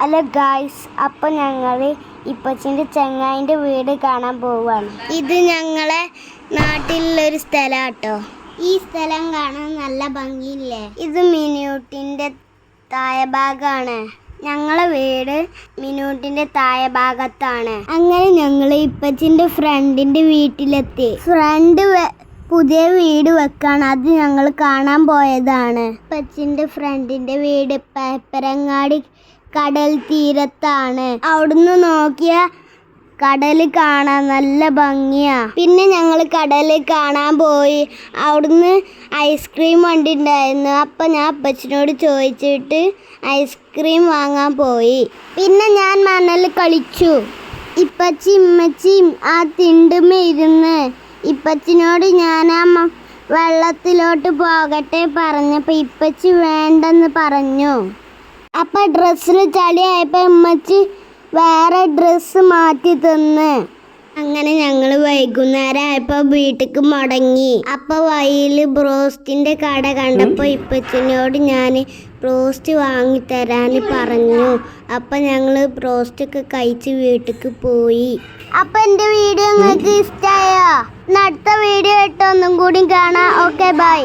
Hello guys അപ്പോൾ ഞങ്ങൾ ഇപ്പച്ചന്റെ ചെങ്ങായിന്റെ വീട് കാണാൻ പോവുകയാണ് ഇത് ഞങ്ങളെ നാട്ടിലുള്ളൊരു സ്ഥലം കേട്ടോ ഈ സ്ഥലം കാണാൻ നല്ല ഭംഗിയില്ലേ? ഇത് മിനൂട്ടിന്റെ താഴെ ഭാഗമാണ് ഞങ്ങളെ വീട് മിനുട്ടിന്റെ താഴെ ഭാഗത്താണ്. അങ്ങനെ ഞങ്ങൾ ഇപ്പച്ചന്റെ ഫ്രണ്ടിന്റെ വീട്ടിലെത്തി. ഫ്രണ്ട് പുതിയ വീട് വെക്കാണ്. അത് ഞങ്ങൾ കാണാൻ പോയതാണ്. ഇപ്പച്ചന്റെ ഫ്രണ്ടിന്റെ വീട് പേപ്പരങ്ങാടി കടൽ തീരത്താണ്. അവിടുന്ന് നോക്കിയ കടൽ കാണാൻ നല്ല ഭംഗിയാ. പിന്നെ ഞങ്ങൾ കടൽ കാണാൻ പോയി. അവിടുന്ന് ഐസ്ക്രീം വണ്ടി ഉണ്ടായിരുന്നു അപ്പം ഞാൻ അപ്പച്ചനോട് ചോദിച്ചിട്ട് ഐസ്ക്രീം വാങ്ങാൻ പോയി. പിന്നെ ഞാൻ മണൽ കളിച്ചു. ഇപ്പച്ചി ഇമ്മച്ചിയും ആ തിണ്ടുമ ഇരുന്ന് ഇപ്പച്ചിനോട് ഞാൻ ആ വെള്ളത്തിലോട്ട് പോകട്ടെ പറഞ്ഞപ്പോൾ ഇപ്പച്ചി വേണ്ടെന്ന് പറഞ്ഞു. അപ്പൊ ഡ്രസ്സിൽ ചളിയായപ്പോൾ ഉമ്മച്ചി വേറെ ഡ്രസ്സ് മാറ്റി തന്ന്. അങ്ങനെ ഞങ്ങൾ വൈകുന്നേരം ആയപ്പോൾ വീട്ടിക്ക് മടങ്ങി. അപ്പോൾ വഴിയിൽ ബ്രോസ്റ്റിന്റെ കട കണ്ടപ്പോൾ ഇപ്പച്ചനോട് ഞാൻ ബ്രോസ്റ്റ് വാങ്ങിത്തരാൻ പറഞ്ഞു. അപ്പം ഞങ്ങൾ ബ്രോസ്റ്റൊക്കെ കഴിച്ച് വീട്ടിക്ക് പോയി. അപ്പം എന്റെ വീഡിയോ നിങ്ങൾക്ക് ഇഷ്ടമായോ അടുത്ത വീഡിയോ ഇട്ടൊന്നും കൂടി കാണാം. Okay bye.